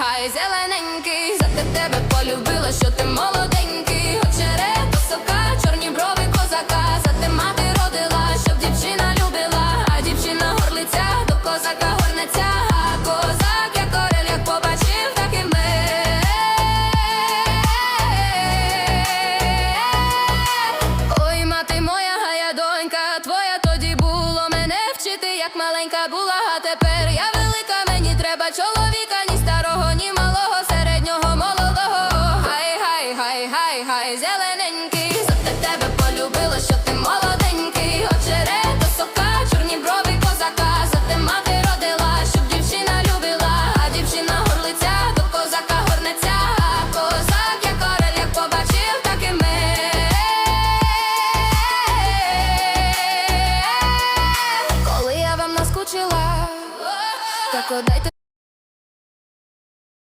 Гай зелененький, за те тебе полюбила, що ти молоденький, очерет висока, чорні брови козака, за те мати родила, щоб дівчина любила, а дівчина горлиця, до козака горнеця, козак, як орел, побачив, так і ми. Ой, мати моя, гая донька, твоя. Тоді було мене вчити, як маленька була, а тепер я велика. Ай, зелененький, завжди тебе полюбила, що ти молоденький, очерета сока, чорні брови козака, за те мати родила, щоб дівчина любила, а дівчина горлиця, до козака горнеця, а козак, як король, як побачив, так і ми. Коли я вам наскучила, так одайте.